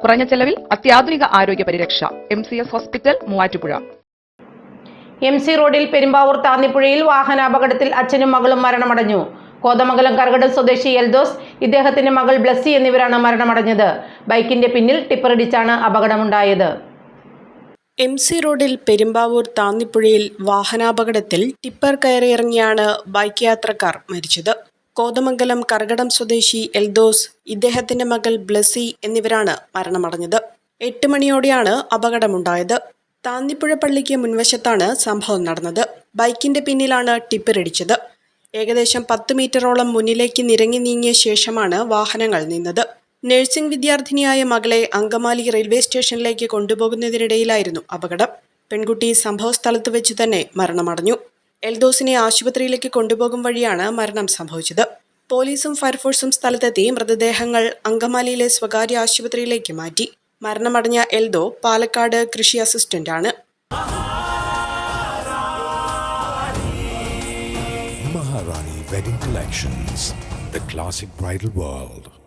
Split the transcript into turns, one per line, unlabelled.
കുറഞ്ഞ ചെലവിൽ അത്യാധുനിക ആരോഗ്യ പരിരക്ഷ. M C S hospital Muvattupuzha.
M C റോഡിൽ പെരുമ്പാവൂർ താന്നിപ്പുഴയിൽ വാഹനാപകടത്തിൽ അച്ഛനും മകളും മരണമടഞ്ഞു. കോതമംഗലം കർഗഡൽ സ്വദേശി എൽദോസ് ഇദ്ദേഹത്തിന്റെ മകൾ ബ്ലസ്സി എന്നിവരാണ് മരണമടഞ്ഞത്. ബൈക്കിന്റെ പിന്നിൽ ടിപ്പറിടിച്ചാണ് അപകടമുണ്ടായത്.
എം സി റോഡിൽ പെരുമ്പാവൂർ താന്നിപ്പുഴയിൽ വാഹനാപകടത്തിൽ ടിപ്പർ കയറിയിറങ്ങിയാണ് ബൈക്ക് യാത്രക്കാർ മരിച്ചത്. കോതമംഗലം കർഗടം സ്വദേശി എൽദോസ് ഇദ്ദേഹത്തിന്റെ മകൾ ബ്ലസി എന്നിവരാണ് മരണമടഞ്ഞത്. എട്ട് മണിയോടെയാണ് അപകടമുണ്ടായത്. താന്നിപ്പുഴ പള്ളിക്ക് മുൻവശത്താണ് സംഭവം നടന്നത്. ബൈക്കിന്റെ പിന്നിലാണ് ടിപ്പറിടിച്ചത് ഏകദേശം പത്ത് മീറ്ററോളം മുന്നിലേക്ക് നിരങ്ങി നീങ്ങിയ ശേഷമാണ് വാഹനങ്ങൾ നിന്നത്. നഴ്സിംഗ് വിദ്യാർത്ഥിനിയായ മകളെ അങ്കമാലി റെയിൽവേ സ്റ്റേഷനിലേക്ക് കൊണ്ടുപോകുന്നതിനിടയിലായിരുന്നു അപകടം. പെൺകുട്ടി സംഭവസ്ഥലത്ത് വെച്ച് തന്നെ മരണമടഞ്ഞു. എൽദോസിനെ ആശുപത്രിയിലേക്ക് കൊണ്ടുപോകും വഴിയാണ് മരണം സംഭവിച്ചത്. പോലീസും ഫയർഫോഴ്സും സ്ഥലത്തെത്തി മൃതദേഹങ്ങൾ അങ്കമാലിയിലെ സ്വകാര്യ ആശുപത്രിയിലേക്ക് മാറ്റി. മരണമടഞ്ഞ എൽദോ പാലക്കാട് കൃഷി അസിസ്റ്റന്റാണ്.
Maharani wedding collections the classic bridal world.